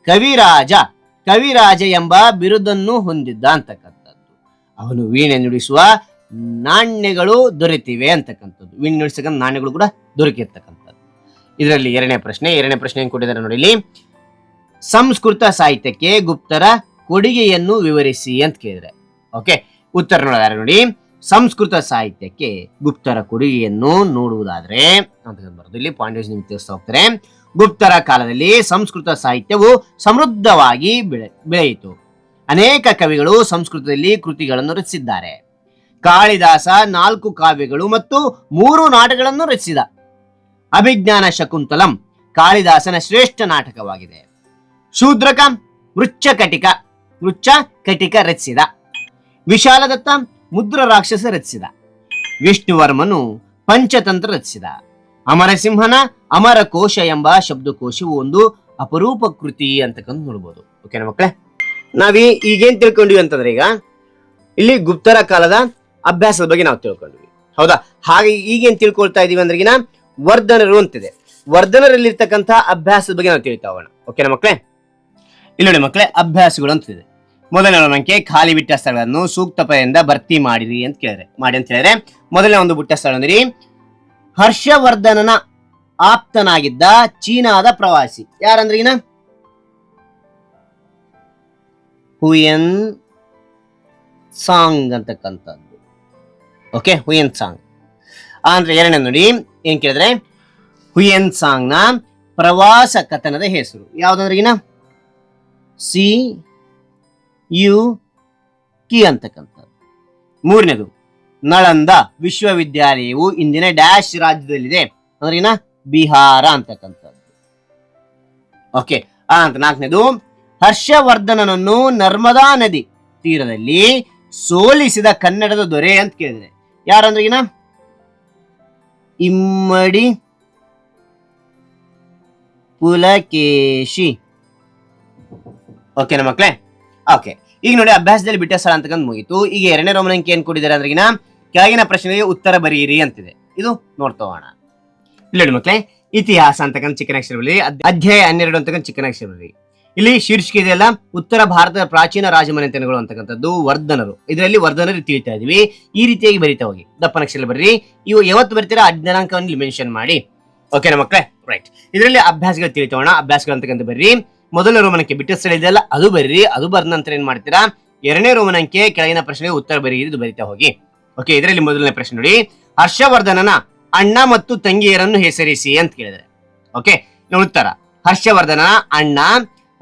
ಕವಿರಾಜ ಕವಿರಾಜ ಎಂಬ ಬಿರುದನ್ನು ಹೊಂದಿದ್ದ ಅಂತಕ್ಕಂಥದ್ದು. ಅವನು ವೀಣೆ ನುಡಿಸುವ ನಾಣ್ಯಗಳು ದೊರೆತಿವೆ ಅಂತಕ್ಕಂಥದ್ದು. ವೀಣೆ ನುಡಿಸಕ್ಕಂಥ ನಾಣ್ಯಗಳು ಕೂಡ ದೊರಕಿರ್ತಕ್ಕಂಥದ್ದು. ಇದರಲ್ಲಿ ಎರಡನೇ ಪ್ರಶ್ನೆ ಎರಡನೇ ಪ್ರಶ್ನೆ ಏನ್ ಕೊಟ್ಟಿದ್ದಾರೆ ನೋಡಿ ಇಲ್ಲಿ. ಸಂಸ್ಕೃತ ಸಾಹಿತ್ಯಕ್ಕೆ ಗುಪ್ತರ ಕೊಡುಗೆಯನ್ನು ವಿವರಿಸಿ ಅಂತ ಕೇಳಿದ್ರೆ. ಓಕೆ ಉತ್ತರ ನೋಡಿದಾರೆ ನೋಡಿ? ಸಂಸ್ಕೃತ ಸಾಹಿತ್ಯಕ್ಕೆ ಗುಪ್ತರ ಕೊಡುಗೆಯನ್ನು ನೋಡುವುದಾದ್ರೆ, ಅಂತ ಬರೋದು. ಇಲ್ಲಿ ಪಾಯಿಂಟ್ ನಿಮ್ಗೆ ತಿಳಿಸ್ತಾ ಹೋಗ್ತಾರೆ ಗುಪ್ತರ ಕಾಲದಲ್ಲಿ ಸಂಸ್ಕೃತ ಸಾಹಿತ್ಯವು ಸಮೃದ್ಧವಾಗಿ ಬೆಳೆ, ಬೆಳೆಯಿತು. ಅನೇಕ ಕವಿಗಳು ಸಂಸ್ಕೃತದಲ್ಲಿ ಕೃತಿಗಳನ್ನು ರಚಿಸಿದ್ದಾರೆ. ಕಾಳಿದಾಸ ನಾಲ್ಕು ಕಾವ್ಯಗಳು ಮತ್ತು ಮೂರು ನಾಟಕಗಳನ್ನು ರಚಿಸಿದ. ಅಭಿಜ್ಞಾನ ಶಕುಂತಲಂ ಕಾಳಿದಾಸನ ಶ್ರೇಷ್ಠ ನಾಟಕವಾಗಿದೆ. ಶೂದ್ರಕ ಮೃಚ್ಛ ಕಟಿಕ ಮೃಚ್ಛ ಕಟಿಕ ರಚಿಸಿದ. ವಿಶಾಲದತ್ತ ಮುದ್ರ ರಾಕ್ಷಸ ರಚಿಸಿದ. ವಿಷ್ಣುವರ್ಮನು ಪಂಚತಂತ್ರ ರಚಿಸಿದ. ಅಮರಸಿಂಹನ ಅಮರ ಕೋಶ ಎಂಬ ಶಬ್ದಕೋಶವು ಒಂದು ಅಪರೂಪ ಕೃತಿ ಅಂತಕ್ಕಂಥ ನೋಡ್ಬೋದು. ಓಕೆನಾ ಮಕ್ಕಳೇ ನಾವೀ ಈಗೇನ್ ತಿಳ್ಕೊಂಡ್ವಿ ಅಂತಂದ್ರೆ ಈಗ ಇಲ್ಲಿ ಗುಪ್ತರ ಕಾಲದ ಅಭ್ಯಾಸದ ಬಗ್ಗೆ ನಾವು ತಿಳ್ಕೊಂಡ್ವಿ. ಹೌದಾ? ಹಾಗೆ ಈಗೇನ್ ತಿಳ್ಕೊಳ್ತಾ ಇದೀವಿ ಅಂದ್ರೆಗಿನ ವರ್ಧನರು ಅಂತಿದೆ. ವರ್ಧನರಲ್ಲಿರ್ತಕ್ಕಂಥ ಅಭ್ಯಾಸದ ಬಗ್ಗೆ ನಾವು ತಿಳಿತಾ ಹೋಗೋಣ. ಓಕೆನಾ ಮಕ್ಕಳೇ ಇಲ್ಲಿ ಮಕ್ಕಳೇ, ಅಭ್ಯಾಸಗಳು ಅಂತಿದೆ ಮೊದಲನೇ ಅಂಕೆ ಖಾಲಿ ಬಿಟ್ಟ ಸ್ಥಳಗಳನ್ನು ಸೂಕ್ತ ಪದದಿಂದ ಭರ್ತಿ ಮಾಡಿರಿ ಅಂತ ಕೇಳಿದ್ರೆ, ಮಾಡಿ ಅಂತ ಹೇಳಿದ್ರೆ, ಮೊದಲನೇ ಒಂದು ಬಿಟ್ಟ ಸ್ಥಳ ಅಂದ್ರಿ ಹರ್ಷವರ್ಧನನ ಆಪ್ತನಾಗಿದ್ದ ಚೀನಾದ ಪ್ರವಾಸಿ. ಯಾರಂದ್ರೆ ಈಗ ಹುಯನ್ ಸಾಂಗ್ ಅಂತಕ್ಕಂಥದ್ದು. Okay Hiuen Tsang. ಅಂದ್ರೆ ಎರಡನೇ ನೋಡಿ, ಏನ್ ಕೇಳಿದ್ರೆ, ಹುಯನ್ ಸಾಂಗ್ನ ಪ್ರವಾಸ ಕಥನದ ಹೆಸರು. ಯಾವ್ದಂದ್ರೆ ಈಗಿನ? ಸಿ, ಯು, ಕಿ ಅಂತಕ್ಕಂಥದ್ದು. ಮೂರನೇದು, ನಳಂದ ವಿಶ್ವವಿದ್ಯಾಲಯವು ಇಂದಿನ ಡ್ಯಾಶ್ ರಾಜ್ಯದಲ್ಲಿದೆ. ಅಂದ್ರೆ ಏನ ಬಿಹಾರ ಅಂತಕ್ಕಂಥದ್ದು. ಓಕೆ ಅಂತ ನಾಲ್ಕನೇದು, ಹರ್ಷವರ್ಧನನನ್ನು ನರ್ಮದಾ ನದಿ ತೀರದಲ್ಲಿ ಸೋಲಿಸಿದ ಕನ್ನಡದ ದೊರೆ ಅಂತ ಕೇಳಿದ್ರೆ, ಯಾರಂದ್ರೆ ಏನ ಇಮ್ಮಡಿ ಪುಲಕೇಶಿ. ಓಕೆನಾ ಮಕ್ಳೇ? ಓಕೆ ಈಗ ನೋಡಿ ಅಭ್ಯಾಸದಲ್ಲಿ ಬಿಟ್ಟ ಸ್ಥಳ ಅಂತಕ್ಕಂಥ ಮುಗೀತು. ಈಗ ಎರಡನೇ ರೋಮನಂಕಿ ಏನ್ ಕೊಟ್ಟಿದ್ದಾರೆ ಅಂದ್ರಿಗಿನ? ಕೆಳಗಿನ ಪ್ರಶ್ನೆಗೆ ಉತ್ತರ ಬರೀರಿ ಅಂತಿದೆ. ಇದು ನೋಡ್ತಾ ಹೋಗೋಣ ಇಲ್ಲಿ ನೋಡಿ ಮಕ್ಳೇ, ಇತಿಹಾಸ ಅಂತಕ್ಕಂಥ ಚಿಕ್ಕನ ಅಕ್ಷರದಲ್ಲಿ ಅಧ್ಯಾಯ ಹನ್ನೆರಡು ಅಂತಕ್ಕಂಥ ಚಿಕ್ಕನ ಅಕ್ಷರದಲ್ಲಿ ಇಲ್ಲಿ ಶೀರ್ಷಿಕೆ ಇದೆಯಲ್ಲ ಉತ್ತರ ಭಾರತದ ಪ್ರಾಚೀನ ರಾಜಮನೆತನಗಳು ಅಂತಕ್ಕಂಥದ್ದು ವರ್ಧನರು. ಇದರಲ್ಲಿ ವರ್ಧನರು ತಿಳಿತಾ ಇದೀವಿ. ಈ ರೀತಿಯಾಗಿ ಬರಿತಾ ಹೋಗಿ. ದಪ್ಪನ ಅಕ್ಷರ ಬರ್ರಿ. ಇವು ಯಾವತ್ತು ಬರ್ತೀರಾ? ಇಲ್ಲಿ ಮೆನ್ಷನ್ ಮಾಡಿ. ಓಕೆನಾ ಮಕ್ಕಳೇ ರೈಟ್ ಇದರಲ್ಲಿ ಅಭ್ಯಾಸಗಳು ತಿಳಿತೋಣ ಅಭ್ಯಾಸಗಳು ಅಂತಕ್ಕಂಥ ಬರ್ರಿ. ಮೊದಲ ರೋಮನಕ್ಕೆ ಬಿಟ್ಟ ಸ್ಥಳ ಇದೆಯಲ್ಲ ಅದು ಬರೀರಿ, ಅದು ಬರ್ದ ನಂತರ ಏನ್ ಮಾಡ್ತೀರಾ? ಎರಡನೇ ರೋಮನಂಕೆ ಕೆಳಗಿನ ಪ್ರಶ್ನೆಗೆ ಉತ್ತರ ಬರೀ ಇದು ಬರಿತಾ ಹೋಗಿ. ಓಕೆ ಇದರಲ್ಲಿ ಮೊದಲನೇ ಪ್ರಶ್ನೆ ನೋಡಿ. ಹರ್ಷವರ್ಧನನ ಅಣ್ಣ ಮತ್ತು ತಂಗಿಯರನ್ನು ಹೆಸರಿಸಿ ಅಂತ ಕೇಳಿದ್ರೆ ಓಕೆ ಉತ್ತರ. ಹರ್ಷವರ್ಧನನ ಅಣ್ಣ,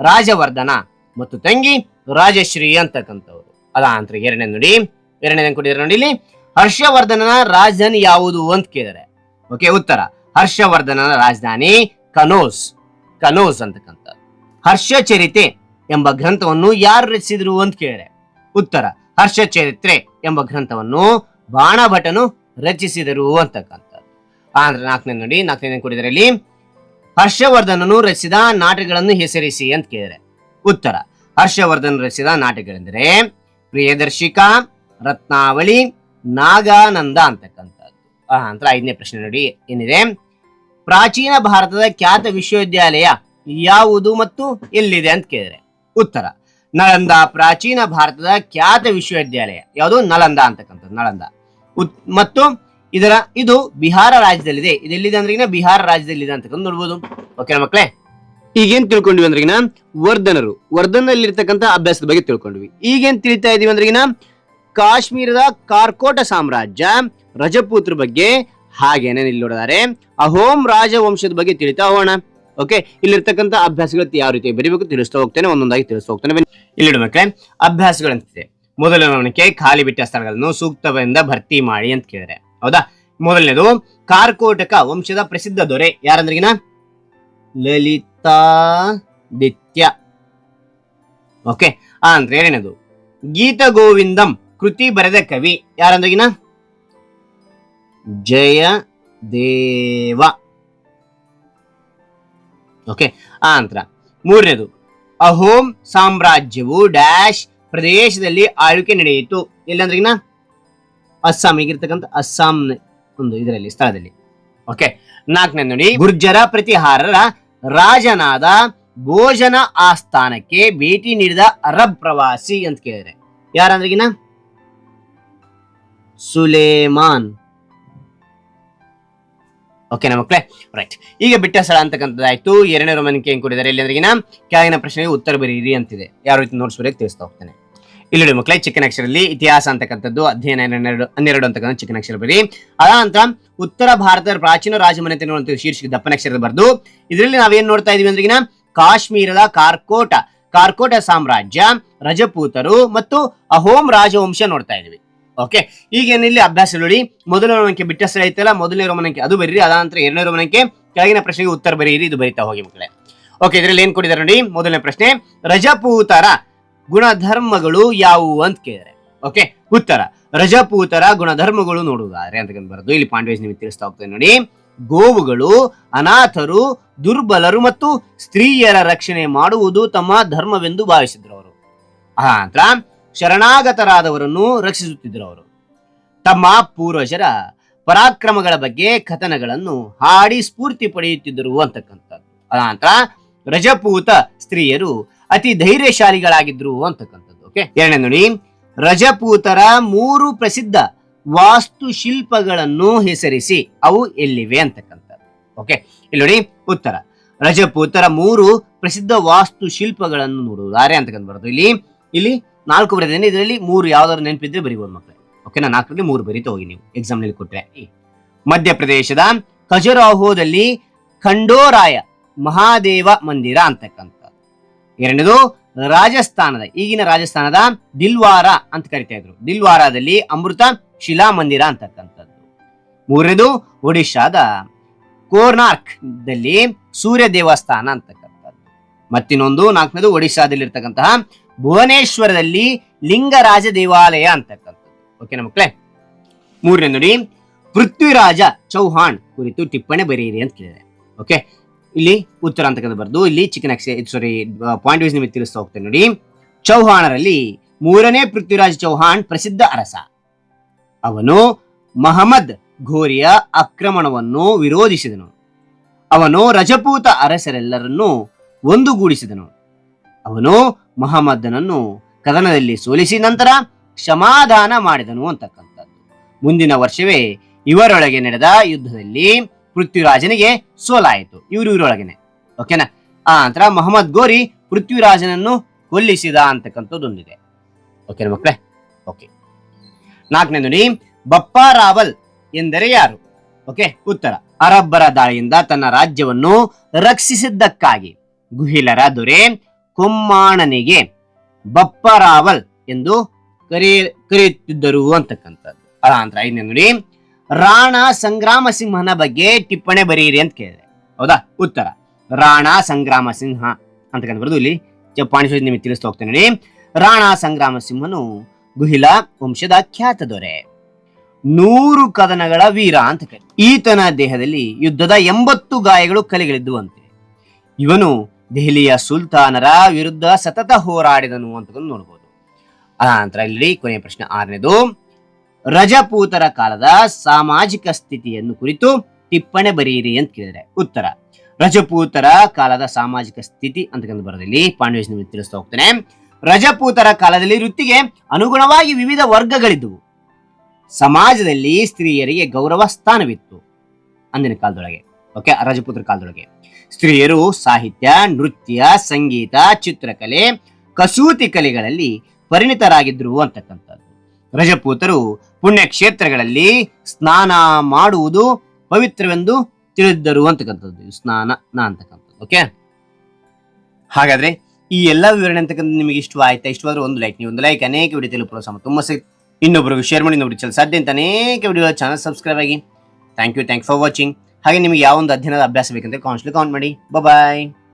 ರಾಜವರ್ಧನ ಮತ್ತು ತಂಗಿ ರಾಜಶ್ರೀ ಅಂತಕ್ಕಂಥವ್ರು. ಅದ ಅಂತ ಎರಡನೇ ನೋಡಿ. ಎರಡನೇ ಕೊಟ್ಟಿದ್ರೆ ನೋಡಿ ಇಲ್ಲಿ. ಹರ್ಷವರ್ಧನನ ರಾಜಧಾನಿ ಯಾವುದು ಅಂತ ಕೇಳಿದರೆ ಓಕೆ ಉತ್ತರ. ಹರ್ಷವರ್ಧನನ ರಾಜಧಾನಿ ಕನೋಸ್. ಕನೋಸ್ ಅಂತಕ್ಕಂಥದ್ದು. ಹರ್ಷಚರಿತೆ ಎಂಬ ಗ್ರಂಥವನ್ನು ಯಾರು ರಚಿಸಿದ್ರು ಅಂತ ಕೇಳಿದ್ರೆ ಉತ್ತರ, ಹರ್ಷಚರಿತ್ರೆ ಎಂಬ ಗ್ರಂಥವನ್ನು ಬಾಣಭಟನು ರಚಿಸಿದರು ಅಂತಕ್ಕಂಥದ್ದು. ಆದ್ರೆ ನಾಲ್ಕನೇ ನೋಡಿ ನಾಲ್ಕನೇ ಕೊಡಿದರಲ್ಲಿ, ಹರ್ಷವರ್ಧನನು ರಚಿಸಿದ ನಾಟಕಗಳನ್ನು ಹೆಸರಿಸಿ ಅಂತ ಕೇಳಿದರೆ ಉತ್ತರ ಹರ್ಷವರ್ಧನ್ ರಚಿಸಿದ ನಾಟಕಗಳೆಂದರೆ, ಪ್ರಿಯದರ್ಶಿಕ, ರತ್ನಾವಳಿ, ನಾಗಾನಂದ ಅಂತಕ್ಕಂಥದ್ದು. ಆ ನಂತರ ಐದನೇ ಪ್ರಶ್ನೆ ನೋಡಿ, ಏನಿದೆ? ಪ್ರಾಚೀನ ಭಾರತದ ಖ್ಯಾತ ವಿಶ್ವವಿದ್ಯಾಲಯ ಯಾವುದು ಮತ್ತು ಎಲ್ಲಿದೆ ಅಂತ ಕೇಳಿದ್ರೆ ಉತ್ತರ. ನಳಂದ, ಪ್ರಾಚೀನ ಭಾರತದ ಖ್ಯಾತ ವಿಶ್ವವಿದ್ಯಾಲಯ. ಯಾವುದು? ನಳಂದ ಅಂತಕ್ಕಂಥದ್ದು, ನಳಂದ. ಮತ್ತು ಇದರ, ಇದು ಬಿಹಾರ ರಾಜ್ಯದಲ್ಲಿದೆ. ಇದೆಲ್ಲಿದೆ ಅಂದ್ರೆ ಬಿಹಾರ ರಾಜ್ಯದಲ್ಲಿದೆ ಅಂತಕ್ಕಂಥ ನೋಡ್ಬೋದು. ಓಕೆ ಮಕ್ಕಳೇ ಈಗೇನ್ ತಿಳ್ಕೊಂಡ್ವಿ ಅಂದ್ರಿಗಿನ? ವರ್ಧನರು. ವರ್ಧನದಲ್ಲಿರ್ತಕ್ಕಂಥ ಅಭ್ಯಾಸದ ಬಗ್ಗೆ ತಿಳ್ಕೊಂಡ್ವಿ. ಈಗೇನ್ ತಿಳಿತಾ ಇದೀವಿ ಅಂದ್ರಿಗಿನ? ಕಾಶ್ಮೀರದ ಕಾರ್ಕೋಟ ಸಾಮ್ರಾಜ್ಯ ರಜಪೂತ್ರ ಬಗ್ಗೆ ಹಾಗೇನೇನು ಇಲ್ಲಿ ನೋಡಿದಾರೆ? ಅಹೋಮ್ ರಾಜವಂಶದ ಬಗ್ಗೆ ತಿಳಿತಾ ಹೋಗೋಣ. ಓಕೆ ಇಲ್ಲಿರ್ತಕ್ಕಂಥ ಅಭ್ಯಾಸಗಳು ಯಾವ ರೀತಿ ಬರೀಬೇಕು ತಿಳಿಸ್ತಾ ಹೋಗ್ತೇನೆ, ಒಂದೊಂದಾಗಿ ತಿಳಿಸ್ತಾ ಹೋಗ್ತೇನೆ. ಬನ್ನಿ. ಇಲ್ಲಿ ಮಕ್ಕಳೇ ಅಭ್ಯಾಸಗಳಂತಿದೆ. ಮೊದಲನೇ ಖಾಲಿ ಬಿಟ್ಟ ಸ್ಥಳಗಳನ್ನು ಸೂಕ್ತವೆಂದ ಭರ್ತಿ ಮಾಡಿ ಅಂತ ಕೇಳಿದ್ರೆ. ಹೌದಾ? ಮೊದಲನೇದು, ಕಾರ್ಕೋಟಕ ವಂಶದ ಪ್ರಸಿದ್ಧ ದೊರೆ ಯಾರಂದ್ರಿಗಿನ ಲಲಿತಾದಿತ್ಯ ಓಕೆ ಆ ಅಂದ್ರೆ ಎರಡನೇದು ಗೀತ ಗೋವಿಂದಂ ಕೃತಿ ಬರೆದ ಕವಿ ಯಾರಂದ್ರಿಗಿನ ಜಯ ದೇವ ಓಕೆ ಆ ನಂತರ ಮೂರನೇದು, ಅಹೋಮ್ ಸಾಮ್ರಾಜ್ಯವು ಡ್ಯಾಶ್ ಪ್ರದೇಶದಲ್ಲಿ ಆಳ್ವಿಕೆ ನಡೆಯಿತು. ಎಲ್ಲಂದ್ರಿಗಿನ ಅಸ್ಸಾಂ ಈಗಿರ್ತಕ್ಕಂಥ ಅಸ್ಸಾಂ ಒಂದು ಇದರಲ್ಲಿ, ಸ್ಥಳದಲ್ಲಿ. ಓಕೆ ನಾಲ್ಕನೇ ನೋಡಿ, ಗುರ್ಜರ ಪ್ರತಿಹಾರರ ರಾಜನಾದ ಭೋಜನ ಆಸ್ಥಾನಕ್ಕೆ ಭೇಟಿ ನೀಡಿದ ಅರಬ್ ಪ್ರವಾಸಿ ಅಂತ ಕೇಳಿದ್ರೆ ಯಾರಂದ್ರಿಗಿನ ಸುಲೇಮಾನ್. ಓಕೆನಾ ಮಕ್ಕಳೇ ರೈಟ್ ಈಗ ಬಿಟ್ಟ ಸ್ಥಳ ಅಂತಕ್ಕಂಥದ್ದಾಯ್ತು. ಎರಡನೇ ರೋಮನಿಕೆ ಏನು ಕೊಟ್ಟಿದ್ದಾರೆ? ಇಲ್ಲಿ ಕೆಳಗಿನ ಪ್ರಶ್ನೆಗೆ ಉತ್ತರ ಬರೀರಿ ಅಂತಿದೆ. ಯಾವ ರೀತಿ ನೋಟ್ಸ್ ತಿಳಿಸ್ತಾ ಹೋಗ್ತೇನೆ. ಇಲ್ಲಿ ಮಕ್ಕಳೇ ಚಿಕ್ಕನ ಅಕ್ಷರಲ್ಲಿ ಇತಿಹಾಸ ಅಂತಕ್ಕಂಥದ್ದು, ಅಧ್ಯಯನ ಹನ್ನೆರಡು ಹನ್ನೆರಡು ಅಂತಕ್ಕಂಥ ಚಿಕ್ಕನ ಅಕ್ಷರ ಬರೀ. ಅದಾನಂತರ ಉತ್ತರ ಭಾರತದ ಪ್ರಾಚೀನ ರಾಜಮನೆತನ ಶೀರ್ಷಿಕೆ ದಪ್ಪನ ಅಕ್ಷರದ ಬರೆದು. ಇದರಲ್ಲಿ ನಾವೇನ್ ನೋಡ್ತಾ ಇದೀವಿ ಅಂದ್ರೆ ಕಾಶ್ಮೀರದ ಕಾರ್ಕೋಟ. ಕಾರ್ಕೋಟ ಸಾಮ್ರಾಜ್ಯ, ರಜಪೂತರು ಮತ್ತು ಅಹೋಮ್ ರಾಜವಂಶ ನೋಡ್ತಾ ಇದೀವಿ. ಓಕೆ ಈಗ ಏನಿಲ್ಲಿ ಅಭ್ಯಾಸ ನೋಡಿ. ಮೊದಲ ರೋಮನಕ್ಕೆ ಬಿಟ್ಟ ಸರಿ ಐತಲ್ಲ ಮೊದಲನೇ ರೋಮನಕ್ಕೆ ಅದು ಬರೀರಿ, ಅದಾನಂತರ ಎರಡನೇ ರೋಮನಕ್ಕೆ ಕೆಳಗಿನ ಪ್ರಶ್ನೆಗೆ ಉತ್ತರ ಬರೀರಿ, ಇದು ಬರೀತಾ ಹೋಗಿ ಮಕ್ಕಳೇ. ಓಕೆ ಇದರಲ್ಲಿ ಏನ್ ಕೊಟ್ಟಿದ್ದಾರೆ ನೋಡಿ? ಮೊದಲನೇ ಪ್ರಶ್ನೆ, ರಜಪೂತರ ಗುಣಧರ್ಮಗಳು ಯಾವುವು ಅಂತ ಕೇಳಿದರೆ ಓಕೆ ಉತ್ತರ, ರಜಪೂತರ ಗುಣಧರ್ಮಗಳು ನೋಡುವುದಾದ್ರೆ ಅಂತ ಬರೋದು ಇಲ್ಲಿ ಪಾಂಡವೇಜ್ ನಿಮಗೆ ತಿಳಿಸ್ತಾ ಹೋಗ್ತೇನೆ ನೋಡಿ. ಗೋವುಗಳು ಅನಾಥರು, ದುರ್ಬಲರು ಮತ್ತು ಸ್ತ್ರೀಯರ ರಕ್ಷಣೆ ಮಾಡುವುದು ತಮ್ಮ ಧರ್ಮವೆಂದು ಭಾವಿಸಿದ್ರು ಅವರು. ಆ ನಂತರ ಶರಣಾಗತರಾದವರನ್ನು ರಕ್ಷಿಸುತ್ತಿದ್ದರು ಅವರು. ತಮ್ಮ ಪೂರ್ವಜರ ಪರಾಕ್ರಮಗಳ ಬಗ್ಗೆ ಕಥನಗಳನ್ನು ಹಾಡಿ ಸ್ಫೂರ್ತಿ ಪಡೆಯುತ್ತಿದ್ದರು ಅಂತಕ್ಕಂಥದ್ದು. ಅನಂತರ ರಜಪೂತ ಸ್ತ್ರೀಯರು ಅತಿ ಧೈರ್ಯಶಾಲಿಗಳಾಗಿದ್ರು ಅಂತಕ್ಕಂಥದ್ದು. ಓಕೆ ಎರಡನೇ ನೋಡಿ, ರಜಪೂತರ ಮೂರು ಪ್ರಸಿದ್ಧ ವಾಸ್ತುಶಿಲ್ಪಗಳನ್ನು ಹೆಸರಿಸಿ ಅವು ಎಲ್ಲಿವೆ ಅಂತಕ್ಕಂಥದ್ದು. ಓಕೆ ಇಲ್ಲಿ ನೋಡಿ ಉತ್ತರ. ರಜಪೂತರ ಮೂರು ಪ್ರಸಿದ್ಧ ವಾಸ್ತುಶಿಲ್ಪಗಳನ್ನು ನೋಡುವುದಾರೆ ಅಂತಕ್ಕಂಥ ಬರೋದು. ಇಲ್ಲಿ ಇಲ್ಲಿ ನಾಲ್ಕು ಬರೆದೇನೆ ಇದರಲ್ಲಿ ಮೂರು ಯಾವ್ದಾದ್ರು ನೆನಪಿದ್ರೆ ಬರೀಬಹುದು ಮಕ್ಕಳೇ. ಓಕೆನಾ ನಾಲ್ಕರಲ್ಲಿ ಮೂರು ಬರೀತಾ ಹೋಗಿ ನೀವು ಎಕ್ಸಾಮ್ನಲ್ಲಿ ಕೊಟ್ರೆ. ಮಧ್ಯಪ್ರದೇಶದ ಖಜುರಾಹೋದಲ್ಲಿ ಖಂಡೋರಾಯ ಮಹಾದೇವ ಮಂದಿರ ಅಂತಕ್ಕಂಥ. ಎರಡನೇದು ರಾಜಸ್ಥಾನದ, ಈಗಿನ ರಾಜಸ್ಥಾನದ ದಿಲ್ವಾರ ಅಂತ ಕರಿತಾ ಇದ್ರು. ದಿಲ್ವಾರಾದಲ್ಲಿ ಅಮೃತ ಶಿಲಾ ಮಂದಿರ ಅಂತಕ್ಕಂಥದ್ದು. ಮೂರನೇದು ಒಡಿಶಾದ ಕೋರ್ನಾರ್ಕ್ ದಲ್ಲಿ ಸೂರ್ಯ ದೇವಸ್ಥಾನ ಅಂತಕ್ಕಂಥದ್ದು. ಮತ್ತಿನ್ನೊಂದು ನಾಲ್ಕನೇದು ಒಡಿಶಾದಲ್ಲಿರ್ತಕ್ಕಂತಹ ಭುವನೇಶ್ವರದಲ್ಲಿ ಲಿಂಗರಾಜ ದೇವಾಲಯ ಅಂತಕ್ಕಂಥದ್ದು. ಓಕೆನಾ ಮಕ್ಕಳೇ ಮೂರನೇ ನೋಡಿ, ಪೃಥ್ವಿರಾಜ ಚೌಹಾಣ್ ಕುರಿತು ಟಿಪ್ಪಣಿ ಬರೆಯಿರಿ ಅಂತ ಕೇಳಿದೆ. ಓಕೆ ಇಲ್ಲಿ ಉತ್ತರ ಅಂತಕ್ಕಂಥ ಬರ್ದು ಇಲ್ಲಿ ಚಿಕನ್ ಸಾರಿ ಪಾಯಿಂಟ್ ವೈಸ್ ನಿಮಗೆ ತಿಳಿಸ್ತಾ ಹೋಗ್ತೇನೆ ನೋಡಿ. ಚೌಹಾಣರಲ್ಲಿ ಮೂರನೇ ಪೃಥ್ವಿರಾಜ ಚೌಹಾಣ್ ಪ್ರಸಿದ್ಧ ಅರಸ. ಅವನು ಮಹಮ್ಮದ್ ಘೋರಿಯ ಆಕ್ರಮಣವನ್ನು ವಿರೋಧಿಸಿದನು. ಅವನು ರಜಪೂತ ಅರಸರೆಲ್ಲರನ್ನೂ ಒಂದುಗೂಡಿಸಿದನು. ಅವನು ಮಹಮ್ಮದನನ್ನು ಕದನದಲ್ಲಿ ಸೋಲಿಸಿ ನಂತರ ಕ್ಷಮಾದಾನ ಮಾಡಿದನು ಅಂತಕ್ಕಂಥದ್ದು. ಮುಂದಿನ ವರ್ಷವೇ ಇವರೊಳಗೆ ನಡೆದ ಯುದ್ಧದಲ್ಲಿ ಪೃಥ್ವಿರಾಜನಿಗೆ ಸೋಲಾಯಿತು. ಇವರು ಇವರೊಳಗೆನೆ. ಓಕೆನಾ ಆ ನಂತರ ಮೊಹಮ್ಮದ್ ಗೋರಿ ಪೃಥ್ವಿರಾಜನನ್ನು ಕೊಲ್ಲಿಸಿದ ಅಂತಕ್ಕಂಥದ್ದೊಂದಿದೆ. ಓಕೆನಾ ಮಕ್ಕಳೇ ಓಕೆ ನಾಲ್ಕನೇ ನುಡಿ ಬಪ್ಪಾ ರಾವಲ್ ಎಂದರೆ ಯಾರು? ಓಕೆ ಉತ್ತರ. ಅರಬ್ಬರ ದಾಳಿಯಿಂದ ತನ್ನ ರಾಜ್ಯವನ್ನು ರಕ್ಷಿಸಿದ್ದಕ್ಕಾಗಿ. ಗುಹಿಲರ ದೊರೆ ಕೊಮ್ಮಾಣನಿಗೆ ಬಪ್ಪರಾವಲ್ ಎಂದು ಕರೆಯ ಕರೆಯುತ್ತಿದ್ದರು ಅಂತಕ್ಕಂಥದ್ದು. ಅನಂತರ ಐದನೇ ನೋಡಿ, ರಾಣಾ ಸಂಗ್ರಾಮ ಸಿಂಹನ ಬಗ್ಗೆ ಟಿಪ್ಪಣಿ ಬರೀರಿ ಅಂತ ಕೇಳಿದೆ. ಹೌದಾ? ಉತ್ತರ. ರಾಣಾ ಸಂಗ್ರಾಮ ಸಿಂಹ ಅಂತಕ್ಕಂಥ ಬರೆದು ಇಲ್ಲಿ ಸುದ್ದಿ ನಿಮಗೆ ತಿಳಿಸ್ತಾ ಹೋಗ್ತೇನೆ ನೋಡಿ. ರಾಣಾ ಸಂಗ್ರಾಮ ಸಿಂಹನು ಗುಹಿಲ ವಂಶದ ಖ್ಯಾತ ದೊರೆ. ನೂರು ಕದನಗಳ ವೀರ ಅಂತ ಕರೆ ಈತನ ದೇಹದಲ್ಲಿ ಯುದ್ಧದ ಎಂಬತ್ತು ಗಾಯಗಳು ಕಲೆಗಳಿದ್ದುವಂತೆ. ಇವನು ದೆಹಲಿಯ ಸುಲ್ತಾನರ ವಿರುದ್ಧ ಸತತ ಹೋರಾಡಿದನು ಅಂತ ನೋಡಬಹುದು ಅನಂತರ ಇಲ್ಲಿ ಕೊನೆಯ ಪ್ರಶ್ನೆ ಆರನೇದು, ರಜಪೂತರ ಕಾಲದ ಸಾಮಾಜಿಕ ಸ್ಥಿತಿಯನ್ನು ಕುರಿತು ಟಿಪ್ಪಣಿ ಬರೆಯಿರಿ ಅಂತ ಕೇಳಿದರೆ ಉತ್ತರ, ರಜಪೂತರ ಕಾಲದ ಸಾಮಾಜಿಕ ಸ್ಥಿತಿ ಅಂತಕ್ಕಂಥ ಬರೋದಿಲ್ಲಿ ಪಾಂಡವೇಶ್ ನಿಮಗೆ ತಿಳಿಸ್ತಾ ಹೋಗ್ತೇನೆ. ರಜಪೂತರ ಕಾಲದಲ್ಲಿ ವೃತ್ತಿಗೆ ಅನುಗುಣವಾಗಿ ವಿವಿಧ ವರ್ಗಗಳಿದ್ದವು. ಸಮಾಜದಲ್ಲಿ ಸ್ತ್ರೀಯರಿಗೆ ಗೌರವ ಸ್ಥಾನವಿತ್ತು ಅಂದಿನ ಕಾಲದೊಳಗೆ. ಓಕೆ ರಜಪೂತರ ಕಾಲದೊಳಗೆ. ಸ್ತ್ರೀಯರು ಸಾಹಿತ್ಯ, ನೃತ್ಯ, ಸಂಗೀತ, ಚಿತ್ರಕಲೆ, ಕಸೂತಿ ಕಲೆಗಳಲ್ಲಿ ಪರಿಣಿತರಾಗಿದ್ರು ಅಂತಕ್ಕಂಥದ್ದು. ರಜಪೂತರು ಪುಣ್ಯಕ್ಷೇತ್ರಗಳಲ್ಲಿ ಸ್ನಾನ ಮಾಡುವುದು ಪವಿತ್ರವೆಂದು ತಿಳಿದಿದ್ದರು ಅಂತಕ್ಕಂಥದ್ದು. ಸ್ನಾನ ನಾ ಅಂತಕ್ಕಂಥದ್ದು ಓಕೆ ಹಾಗಾದ್ರೆ ಈ ಎಲ್ಲ ವಿವರಣೆ ಅಂತಕ್ಕಂಥ ನಿಮಗೆ ಇಷ್ಟವಾಯ್ತಾ ಇಷ್ಟವಾದ್ರೆ ಒಂದು ಲೈಕ್ ನೀವು ಒಂದು ಲೈಕ್ ಅನೇಕ ವಿಡಿಯೋ ತಲುಪಲು ಸಮ ತುಂಬ ಸಿಕ್ ಇನ್ನೊಬ್ಬರು ಶೇರ್ ಮಾಡಿ ನೋಡಿ, ಚಲ ಸಾಧ್ಯ ಅಂತ ಅನೇಕ ವಿಡಿಯೋ ಚಾನಲ್ ಸಬ್ಸ್ಕ್ರೈಬ್ ಆಗಿ. Thank you thank for watching ಹಾಗೆ ನಿಮಗೆ ಯಾವ ಒಂದು ಅಧ್ಯಯನದ ಅಭ್ಯಾಸ ಬೇಕಂದ್ರೆ ಕಾನ್ಸ್ಟ್ಲಿ ಕಾಮೆಂಟ್ ಮಾಡಿ. ಬಾಯ್